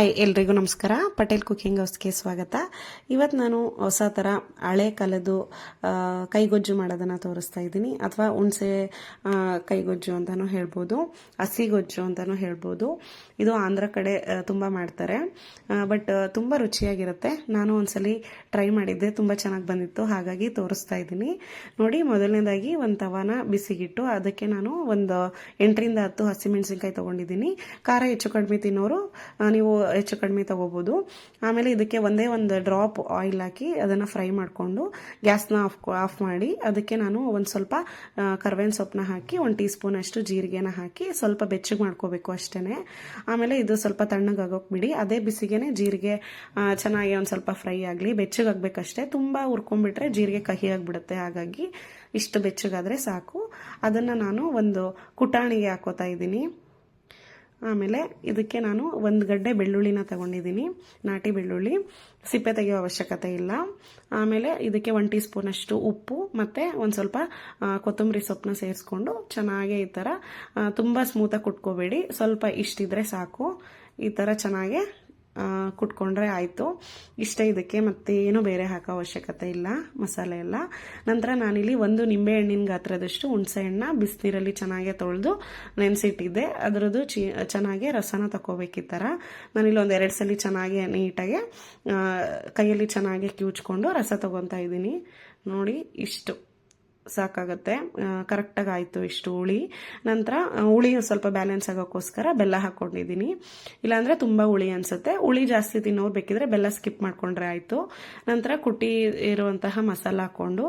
Hi ಎಲ್ರಿಗೂ ನಮಸ್ಕಾರ. Patel cooking ಹೌಸ್ಗೆ ಸ್ವಾಗತ. ಇವತ್ತು ನಾನು ಹೊಸ ಥರ ಹಳೆ ಕಾಲದ್ದು ಕೈಗೊಜ್ಜು ಮಾಡೋದನ್ನು ತೋರಿಸ್ತಾ ಇದ್ದೀನಿ. ಅಥವಾ ಹುಣಸೆ ಕೈಗೊಜ್ಜು ಅಂತಲೂ ಹೇಳ್ಬೋದು ಹಸಿಗೊಜ್ಜು ಅಂತಲೂ ಹೇಳ್ಬೋದು. ಇದು ಆಂಧ್ರ ಕಡೆ ತುಂಬ ಮಾಡ್ತಾರೆ. ಬಟ್ ತುಂಬ ರುಚಿಯಾಗಿರುತ್ತೆ. ನಾನು ಒಂದ್ಸಲಿ ಟ್ರೈ ಮಾಡಿದ್ದೆ, ತುಂಬ ಚೆನ್ನಾಗಿ ಬಂದಿತ್ತು. ಹಾಗಾಗಿ ತೋರಿಸ್ತಾ ಇದ್ದೀನಿ. ನೋಡಿ, ಮೊದಲನೇದಾಗಿ ಒಂದು ತವಾನ ಬಿಸಿಗಿಟ್ಟು, ಅದಕ್ಕೆ ನಾನು ಒಂದು ಎಂಟರಿಂದ ಹತ್ತು ಹಸಿಮೆಣಸಿನ್ಕಾಯಿ ತೊಗೊಂಡಿದ್ದೀನಿ. ಖಾರ ಹೆಚ್ಚು ಕಡಿಮೆ ತಿನ್ನೋರು ನೀವು ಹೆಚ್ಚು ಕಡಿಮೆ ತೊಗೋಬೋದು. ಆಮೇಲೆ ಇದಕ್ಕೆ ಒಂದೇ ಒಂದು ಡ್ರಾಪ್ ಆಯಿಲ್ ಹಾಕಿ ಅದನ್ನು ಫ್ರೈ ಮಾಡಿಕೊಂಡು ಗ್ಯಾಸ್ನ ಆಫ್ ಆಫ್ ಮಾಡಿ ಅದಕ್ಕೆ ನಾನು ಒಂದು ಸ್ವಲ್ಪ ಕರ್ಬೇವಿನ ಸೊಪ್ಪನ್ನ ಹಾಕಿ ಒಂದು ಟೀ ಸ್ಪೂನ್ ಅಷ್ಟು ಜೀರಿಗೆನ ಹಾಕಿ ಸ್ವಲ್ಪ ಬೆಚ್ಚಗೆ ಮಾಡ್ಕೋಬೇಕು ಅಷ್ಟೇ ಆಮೇಲೆ ಇದು ಸ್ವಲ್ಪ ತಣ್ಣಗಾಗೋಕೆ ಬಿಡಿ. ಅದೇ ಬಿಸಿಗೆನೆ ಜೀರಿಗೆ ಚೆನ್ನಾಗಿ ಒಂದು ಸ್ವಲ್ಪ ಫ್ರೈ ಆಗಲಿ. ಬೆಚ್ಚಗಾಗಬೇಕಷ್ಟೇ ತುಂಬ ಹುರ್ಕೊಂಡ್ಬಿಟ್ರೆ ಜೀರಿಗೆ ಕಹಿ ಆಗಿಬಿಡುತ್ತೆ. ಹಾಗಾಗಿ ಇಷ್ಟು ಬೆಚ್ಚಗಾದರೆ ಸಾಕು. ಅದನ್ನು ನಾನು ಒಂದು ಕುಟಾಣಿಗೆ ಹಾಕೋತಾ ಇದ್ದೀನಿ. ಆಮೇಲೆ ಇದಕ್ಕೆ ನಾನು ಒಂದು ಗಡ್ಡೆ ಬೆಳ್ಳುಳ್ಳಿನ ತಗೊಂಡಿದ್ದೀನಿ, ನಾಟಿ ಬೆಳ್ಳುಳ್ಳಿ. ಸಿಪ್ಪೆ ತೆಗೆಯೋ ಅವಶ್ಯಕತೆ ಇಲ್ಲ. ಆಮೇಲೆ ಇದಕ್ಕೆ ಒನ್ ಟೀ ಸ್ಪೂನಷ್ಟು ಉಪ್ಪು ಮತ್ತು ಒಂದು ಸ್ವಲ್ಪ ಕೊತ್ತಂಬರಿ ಸೊಪ್ಪನ್ನ ಸೇರಿಸ್ಕೊಂಡು ಚೆನ್ನಾಗೆ ಈ ಥರ ತುಂಬ ಸ್ಮೂತಾಗಿ ಕುಟ್ಕೋಬೇಡಿ. ಸ್ವಲ್ಪ ಇಷ್ಟಿದ್ರೆ ಸಾಕು. ಈ ಥರ ಚೆನ್ನಾಗಿ ಕುಟ್ಕೊಂಡ್ರೆ ಆಯಿತು. ಇಷ್ಟೇ ಇದಕ್ಕೆ ಮತ್ತೆ ಏನು ಬೇರೆ ಹಾಕೋ ಅವಶ್ಯಕತೆ ಇಲ್ಲ, ಮಸಾಲೆ ಎಲ್ಲ. ನಂತರ ನಾನಿಲ್ಲಿ ಒಂದು ನಿಂಬೆ ಹಣ್ಣಿನ ಗಾತ್ರದಷ್ಟು ಹುಣಸೆಹಣ್ಣ ಬಿಸಿನೀರಲ್ಲಿ ಚೆನ್ನಾಗೆ ತೊಳೆದು ನೆನೆಸಿಟ್ಟಿದ್ದೆ. ಅದರದ್ದು ಚಿ, ಚೆನ್ನಾಗಿ ರಸನ ತಗೋಬೇಕು ಥರ ನಾನಿಲ್ಲಿ ಒಂದು ಎರಡು ಸಲ ಚೆನ್ನಾಗಿ ನೀಟಾಗಿ ಕೈಯಲ್ಲಿ ಚೆನ್ನಾಗಿ ಕಿವುಚ್ಕೊಂಡು ರಸ ತಗೊತಾ ಇದ್ದೀನಿ. ನೋಡಿ, ಇಷ್ಟು. ಸಾಕಾಗುತ್ತೆ. ಕರೆಕ್ಟಾಗಿ ಆಯಿತು ಇಷ್ಟು ಹುಳಿ. ನಂತರ ಹುಳಿ ಸ್ವಲ್ಪ ಬ್ಯಾಲೆನ್ಸ್ ಆಗೋಕ್ಕೋಸ್ಕರ ಬೆಲ್ಲ ಹಾಕ್ಕೊಂಡಿದ್ದೀನಿ. ಇಲ್ಲಾಂದರೆ ತುಂಬ ಹುಳಿ ಅನಿಸುತ್ತೆ. ಹುಳಿ ಜಾಸ್ತಿ ತಿನ್ನೋರು ಬೇಕಿದ್ರೆ ಬೆಲ್ಲ ಸ್ಕಿಪ್ ಮಾಡ್ಕೊಂಡ್ರೆ ಆಯಿತು. ನಂತರ ಕುಟ್ಟಿ ಇರುವಂತಹ ಮಸಾಲ ಹಾಕ್ಕೊಂಡು,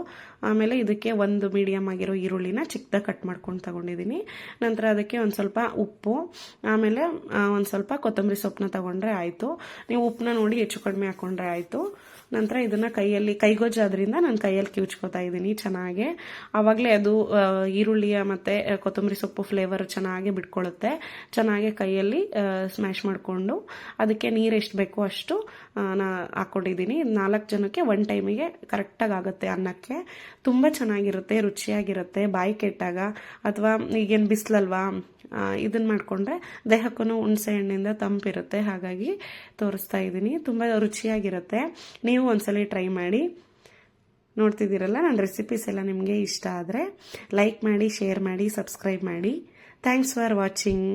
ಆಮೇಲೆ ಇದಕ್ಕೆ ಒಂದು ಮೀಡಿಯಮ್ ಆಗಿರೋ ಈರುಳ್ಳಿನ ಚಿಕ್ಕದ ಕಟ್ ಮಾಡ್ಕೊಂಡು ತಗೊಂಡಿದ್ದೀನಿ ನಂತರ ಅದಕ್ಕೆ ಒಂದು ಸ್ವಲ್ಪ ಉಪ್ಪು, ಆಮೇಲೆ ಒಂದು ಸ್ವಲ್ಪ ಕೊತ್ತಂಬರಿ ಸೊಪ್ಪನ್ನ ತಗೊಂಡ್ರೆ ಆಯಿತು. ನೀವು ಉಪ್ಪನ್ನ ನೋಡಿ ಹೆಚ್ಚು ಕಡಿಮೆ ಹಾಕ್ಕೊಂಡ್ರೆ ಆಯಿತು. ನಂತರ ಇದನ್ನ ಕೈಯಲ್ಲಿ, ಕೈಗೊಜ್ಜಾದ್ರಿಂದ ನಾನು ಕೈಯಲ್ಲಿ ಕಿವುಚ್ಕೋತಾ ಇದ್ದೀನಿ ಚೆನ್ನಾಗೆ. ಆವಾಗಲೇ ಅದು ಈರುಳ್ಳಿಯ ಮತ್ತು ಕೊತ್ತಂಬರಿ ಸೊಪ್ಪು ಫ್ಲೇವರ್ ಚೆನ್ನಾಗಿ ಬಿಟ್ಕೊಳ್ಳುತ್ತೆ ಚೆನ್ನಾಗಿ ಕೈಯಲ್ಲಿ ಸ್ಮ್ಯಾಶ್ ಮಾಡಿಕೊಂಡು ಅದಕ್ಕೆ ನೀರು ಎಷ್ಟು ಬೇಕೋ ಅಷ್ಟು ನಾ ಹಾಕ್ಕೊಂಡಿದ್ದೀನಿ ನಾಲ್ಕು ಜನಕ್ಕೆ ಒನ್ ಟೈಮಿಗೆ ಕರೆಕ್ಟಾಗಿ ಆಗುತ್ತೆ ಅನ್ನಕ್ಕೆ. ತುಂಬ ಚೆನ್ನಾಗಿರುತ್ತೆ, ರುಚಿಯಾಗಿರುತ್ತೆ. ಬಾಯಿ ಕೆಟ್ಟಾಗ ಅಥವಾ ಈಗೇನು ಬಿಸಿಲಲ್ವಾ ಇದನ್ನ ಮಾಡಿಕೊಂಡ್ರೆ ದೇಹಕ್ಕೂ ಹುಣಸೆ ಹಣ್ಣಿಂದ ತಂಪಿರುತ್ತೆ. ಹಾಗಾಗಿ ತೋರಿಸ್ತಾ ಇದ್ದೀನಿ. ತುಂಬ ರುಚಿಯಾಗಿರುತ್ತೆ. ನೀವು ಒಂದ್ಸಲಿ ಟ್ರೈ ಮಾಡಿ. ನೋಡ್ತಿದ್ದೀರಲ್ಲ? ನನ್ನ ರೆಸಿಪೀಸ್ ಎಲ್ಲ ನಿಮಗೆ ಇಷ್ಟ ಆದರೆ ಲೈಕ್ ಮಾಡಿ ಶೇರ್ ಮಾಡಿ ಸಬ್ಸ್ಕ್ರೈಬ್ ಮಾಡಿ. Thanks for watching